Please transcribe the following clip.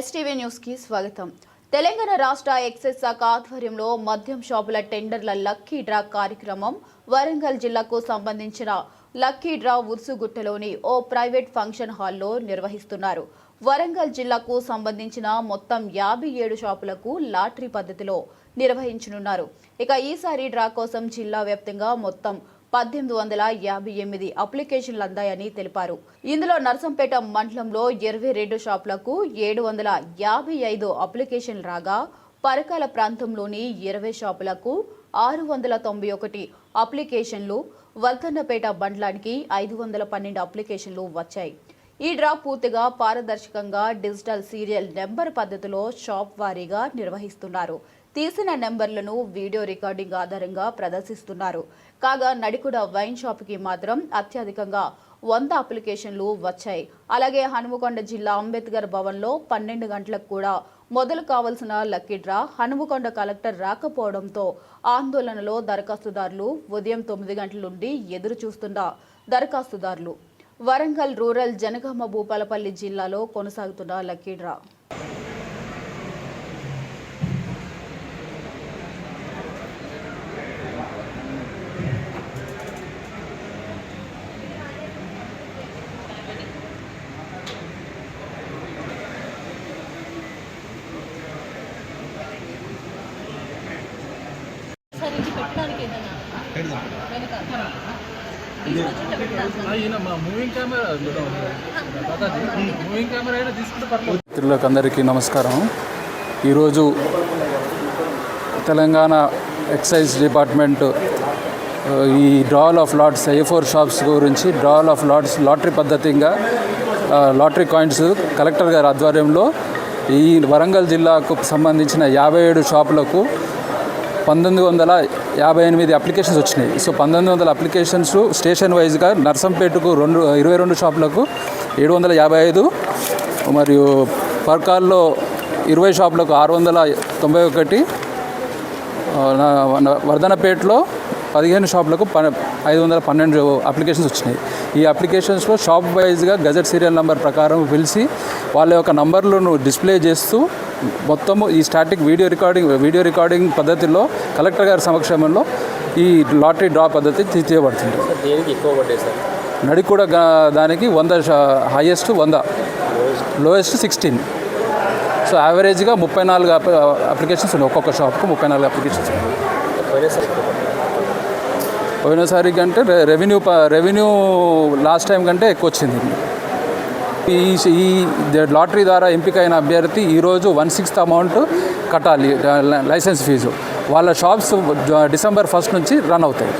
STV న్యూస్కి స్వాగతం. తెలంగాణ రాష్ట్ర ఎక్సైజ్ శాఖ ఆధ్వర్యంలో మద్యం షాపుల టెండర్ల లక్కీ డ్రా కార్యక్రమం వరంగల్ జిల్లాకు సంబంధించిన లక్కీ డ్రా ఉర్సుగుట్టలోని ఓ ప్రైవేట్ ఫంక్షన్ హాల్లో నిర్వహిస్తున్నారు. వరంగల్ జిల్లాకు సంబంధించిన మొత్తం యాభై ఏడు షాపులకు లాటరీ పద్ధతిలో నిర్వహించనున్నారు. ఇక ఈసారి డ్రా కోసం జిల్లా వ్యాప్తంగా మొత్తం పద్దెనిమిది వందల యాభై ఎనిమిది అప్లికేషన్లు అందాయని తెలిపారు. ఇందులో నర్సంపేట మండలంలో ఇరవై రెండు షాపులకు ఏడు వందల యాభై ఐదు అప్లికేషన్లు రాగా పరకాల ప్రాంతంలోని ఇరవై షాపులకు ఆరు వందల తొంభై ఒకటి అప్లికేషన్లు వర్ధన్నపేట మండలానికి ఐదు వందల పన్నెండు అప్లికేషన్లు వచ్చాయి. ఈ డ్రా పూర్తిగా పారదర్శకంగా డిజిటల్ సీరియల్ నెంబర్ పద్ధతిలో షాప్ వారీగా నిర్వహిస్తున్నారు. తీసిన నెంబర్లను వీడియో రికార్డింగ్ ఆధారంగా ప్రదర్శిస్తున్నారు. కాగా నడికుడ వైన్ షాప్కి మాత్రం అత్యధికంగా వంద అప్లికేషన్లు వచ్చాయి. అలాగే హనుమకొండ జిల్లా అంబేద్కర్ భవన్లో పన్నెండు గంటలకు కూడా మొదలు కావాల్సిన లక్కీ డ్రా హనుమకొండ కలెక్టర్ రాకపోవడంతో ఆందోళనలో దరఖాస్తుదారులు ఉదయం తొమ్మిది గంటల నుండి ఎదురు చూస్తున్న దరఖాస్తుదారులు. వరంగల్ రూరల్ జనగామ భూపాలపల్లి జిల్లాలో కొనసాగుతున్న లక్కీ డ్రా. పెట్టడానికి ఏదైనా మిత్రులకు అందరికీ నమస్కారం. ఈరోజు తెలంగాణ ఎక్సైజ్ డిపార్ట్మెంట్ ఈ drawal of lots A four shops గురించి డ్రాల్ ఆఫ్ లాట్స్ లాటరీ పద్ధతిగా లాటరీ కాయిన్స్ కలెక్టర్ గారి ఆధ్వర్యంలో ఈ వరంగల్ జిల్లాకు సంబంధించిన యాభై ఏడు షాపులకు పంతొమ్మిది వందల యాభై ఎనిమిది అప్లికేషన్స్ వచ్చినాయి. సో పంతొమ్మిది వందల అప్లికేషన్స్ స్టేషన్ వైజ్గా నర్సంపేటకు రెండు ఇరవై రెండు షాపులకు ఏడు వందల యాభై ఐదు మరియు పర్కాల్లో ఇరవై షాపులకు ఆరు వందల తొంభై ఒకటి వర్ధనపేటలో పదిహేను షాపులకు ప ఐదు వందల పన్నెండు అప్లికేషన్స్ వచ్చినాయి. ఈ అప్లికేషన్స్లో షాప్ వైజ్గా గజెట్ సీరియల్ నెంబర్ ప్రకారం పిలిచి వాళ్ళ యొక్క నంబర్లను డిస్ప్లే చేస్తూ మొత్తము ఈ static video recording video recording పద్ధతిలో కలెక్టర్ గారి సమక్షంలో ఈ లాటరీ డ్రా పద్ధతి తీయబడుతుంది. దేనికి ఎక్కువ పడ్డాయి సార్? నడికూడ గా- దానికి వంద హైయెస్ట్ వంద. లోయెస్ట్ సిక్స్టీన్ సో యావరేజ్గా ముప్పై నాలుగు అప్- అప్లికేషన్స్ ఉన్నాయి. ఒక్కొక్క షాప్కు ముప్పై నాలుగు అప్లికేషన్స్ పోయినసారి కంటే రెవెన్యూ రెవెన్యూ లాస్ట్ టైం కంటే ఎక్కువ వచ్చింది. ఈ ఈ లాటరీ ద్వారా ఎంపికైన అభ్యర్థి ఈరోజు వన్ సిక్స్త్ అమౌంట్ కట్టాలి లైసెన్స్ ఫీజు. వాళ్ళ షాప్స్ డిసెంబర్ ఫస్ట్ నుంచి రన్ అవుతాయి.